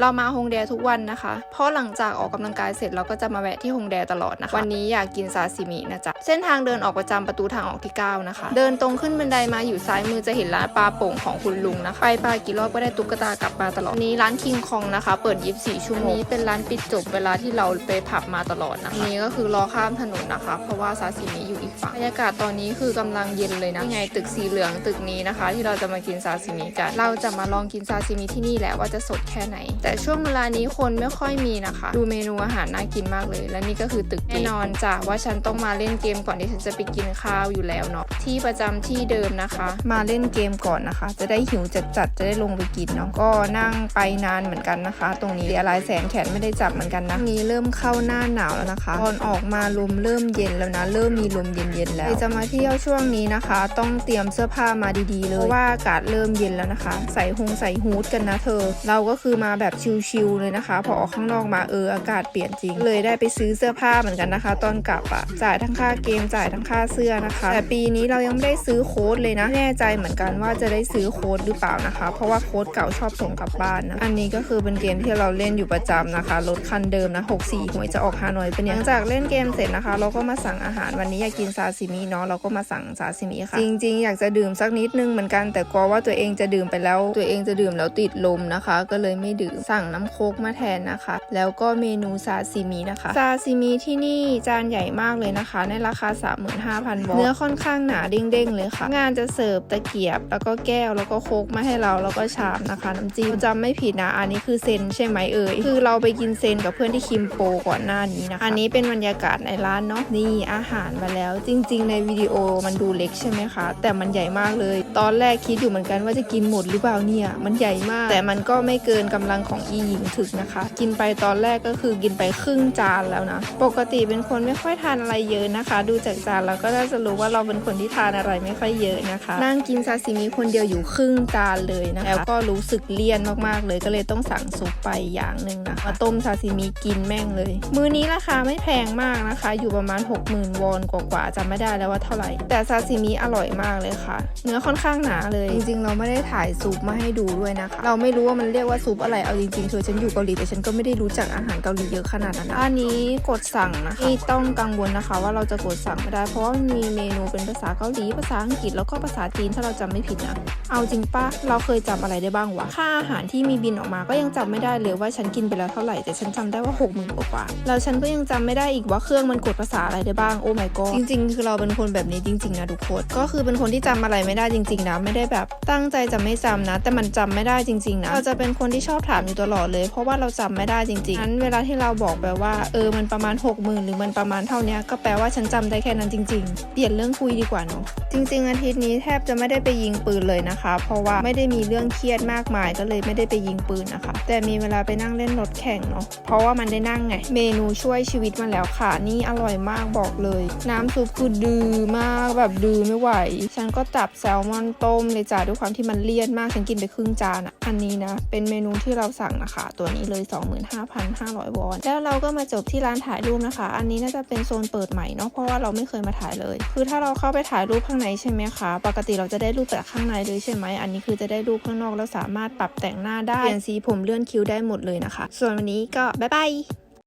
เรามาฮงแดทุกวันนะคะ เพราะหลังจากออกกำลังกายเสร็จเราก็จะมาแวะที่ฮงแดตลอดนะคะ วันนี้อยากกินซาซิมินะจ๊ะ เส้นทางเดินออกประจำประตูทางออกที่ 9 นะคะ เดินตรงขึ้นบันไดมาอยู่ซ้ายมือจะเห็นร้านปลาโป่งของคุณลุงนะคะ ไปปลากี่รอบก็ได้ตุ๊กตากลับมาตลอด นี้ร้านคิงคองนะคะ เปิด 24 ชั่วโมง นี้เป็นร้านปิดจบเวลาที่เราไปผับมาตลอดนะคะ นี้ก็คือรอข้ามถนนนะคะ เพราะว่าซาซิมิอยู่อีกฝั่ง บรรยากาศตอนนี้คือกำลังเย็นเลยนะนี่ไงตึกสีเหลืองตึกนี้นะคะ ที่เราจะมากินซาซิมิกัน เราจะมาลองกินซาซิมิที่นี่แหละว่าจะสดแค่ไหนแต่ช่วงเวลานี้คนไม่ค่อยมีนะคะ ดูเมนูอาหารน่ากินมากเลย และนี่ก็คือตึกแน่นอนจ้ะว่าฉันต้องมาเล่นเกมก่อนที่ฉันจะไปกินข้าวอยู่แล้วเนาะที่ประจำที่เดิมนะคะ มาเล่นเกมก่อนนะคะ จะได้หิวจัดๆจะได้ลงไปกินเนาะก็นั่งไปนานเหมือนกันนะคะ ตรงนี้อะไรแสนแขนไม่ได้จับเหมือนกันนะนี้เริ่มเข้าหน้าหนาวแล้วนะคะตอนออกมาลมเริ่มเย็นแล้วนะเริ่มมีลมเย็นๆแล้วใครจะมาเที่ยวช่วงนี้นะคะ ต้องเตรียมเสื้อผ้ามาดีๆ เลยเพราะว่าอากาศเริ่มเย็นแล้วนะคะ ใส่ฮงใส่ฮูดกันนะเธอ เราก็คือมาแบบชิลๆเลยนะคะ พอออกข้างนอกมาเอออากาศเปลี่ยนจริง เลยได้ไปซื้อเสื้อผ้าเหมือนกันนะคะ ตอนกลับอะจ่ายทั้งค่าเกมจ่ายทั้งค่าเสื้อนะคะ แต่ปีนี้เรายังไม่ได้ซื้อโค้ดเลยนะแน่ใจเหมือนกันว่าจะได้ซื้อโค้ดหรือเปล่านะคะ เพราะว่าโค้ดเก่าชอบส่งกลับบ้านนะอันนี้ก็คือเป็นเกมที่เราเล่นอยู่ประจำนะคะรถคันเดิมนะ64หวยจะออกฮานอยเป็นอย่างหลังจากเล่นเกมเสร็จนะคะ เราก็มาสั่งอาหารวันนี้อยากกินซาซิมิเนาะเราก็มาสั่งซาซิมิค่ะ จริง ๆ อยากจะดื่มสักนิดนึงเหมือนกันแต่กลัวว่าตัวเองจะดื่มไปแล้ว ตัวเองจะดื่มแล้วติดลมนะคะ ก็เลยไม่ดื่มสั่งน้ำโค้กมาแทนนะคะ แล้วก็เมนูซาซิมินะคะ ซาซิมิที่นี่จานใหญ่มากเลยนะคะ ในราคา 35,000 วอนเนื้อค่อนข้างหนาเด้งๆเลยค่ะ งานจะเสิร์ฟตะเกียบ แล้วก็แก้วแล้วก็โค้กมาให้เราแล้วก็ชามนะคะ น้ำจิ้มจำไม่ผิดนะ อันนี้คือเซนใช่ไหมเอ่ยคือเราไปกินเซนกับเพื่อนที่คิมโปก่อนหน้านี้นะคะอันนี้เป็นบรรยากาศในร้านเนาะนี่อาหารมาแล้ว จริง ๆ ในวิดีโอมันดูเล็กใช่ไหมคะ แต่มันใหญ่มากเลย ตอนแรกคิดอยู่เหมือนกันว่าจะกินหมดหรือเปล่าเนี่ยมันใหญ่มาก แต่มันก็ไม่เกินกำลังของอีหญิงถึกนะคะ กินไปตอนแรกก็คือกินไปครึ่งจานแล้วนะ ปกติเป็นคนไม่ค่อยทานอะไรเยอะนะคะ ดูจากจานแล้วก็น่าจะรู้ว่าเราเป็นคนที่ทานอะไรไม่ค่อยเยอะนะคะ นั่งกินซาซิมิคนเดียวอยู่ครึ่งจานเลยนะคะแล้วก็รู้สึกเลี่ยนมากๆเลยก็เลยต้องสั่งซุปไปอย่างหนึ่งนะะมาต้มซาซิมิกินแม่งเลย มื้อนี้ราคาไม่แพงมากนะคะ อยู่ประมาณ 60,000 วอนกว่าๆจำไม่ได้แล้วว่าเท่าไหร่ แต่ซาซิมิอร่อยมากเลยค่ะ เนื้อค่อนข้างหนาเลย จริงๆ เราไม่ได้ถ่ายซุปมาให้ดูด้วยนะคะ เราไม่รู้ว่ามันเรียกว่าซุปอะไรเอาจริงๆเธอฉันอยู่เกาหลีแต่ฉันก็ไม่ได้รู้จักอาหารเกาหลีเยอะขนาดนั้นนะอันนี้กดสั่งนะคะนี่ต้องกังวลนะคะ ว่าเราจะกดสั่งไม่ได้ เพราะว่ามันมีเมนูเป็นภาษาเกาหลี ภาษาอังกฤษแล้วก็ภาษาจีนถ้าเราจำไม่ผิดนะเอาจริงปะเราเคยจำอะไรได้บ้างวะค่าอาหารที่มีบินออกมาก็ยังจำไม่ได้เลยว่าฉันกินไปแล้วเท่าไหร่แต่ฉันจำได้ว่า6กหมื่นกว่าๆแล้วฉันก็ยังจำไม่ได้อีกว่าเครื่องมันกดภาษาอะไรได้บ้างโอ้ my god จริงๆ คือเราเป็นคนแบบนี้จริงๆนะทุกคนก็คือเป็นคนที่จำอะไรไม่ได้จริงๆนะไม่ได้แบบตั้งใจจะไม่จำนะ แต่มันจำไม่ได้จริงๆนะเราจะเป็นคนที่ชอบถามอยู่ตลอดเลย เพราะว่าเราจำไม่ได้จริงๆนั้นเวลาที่เราบอกไปว่าเออมันประมาณ 6 0,000 หรือมันประมาณเท่านี้ก็แปลว่าฉันจำได้แค่นั้นจริง ๆ เปลี่ยนเรื่องคุยดีกว่าเนาะจริง ๆ อาทิตย์นี้แทบจะไม่ได้ไปยิงปืนเลยนะคะ เพราะว่าไม่ได้มีเรื่องเครียดมากมายก็เลยไม่ได้ไปยิงปืนนะคะ แต่มีเวลาไปนั่งเล่นรถแข่งเนาะเพราะว่ามันได้นั่งไง เมนูช่วยชีวิตมาแล้วค่ะ นี่อร่อยมากบอกเลย น้ำซุปคือดื้อมากแบบดื้อไม่ไหว ฉันก็จับแซลมอนต้มเลยจ้าด้วยความที่มันเลี่ยนมากฉันกินไปครึ่งจานอะอันนี้นะเป็นเมนูที่เราสั่งนะคะ ตัวนี้เลย5,500 วอน แล้วเราก็มาจบที่ร้านถ่ายรูปนะคะ อันนี้น่าจะเป็นโซนเปิดใหม่เนาะเพราะว่าเราไม่เคยมาถ่ายเลย คือถ้าเราเข้าไปถ่ายรูปข้างในใช่ไหมคะ ปกติเราจะได้รูปแต่ข้างในเลยใช่ไหมอันนี้คือจะได้รูปข้างนอกแล้วสามารถปรับแต่งหน้าได้เปลี่ยนสีผมเลื่อนคิ้วได้หมดเลยนะคะ ส่วนวันนี้ก็บ๊ายบาย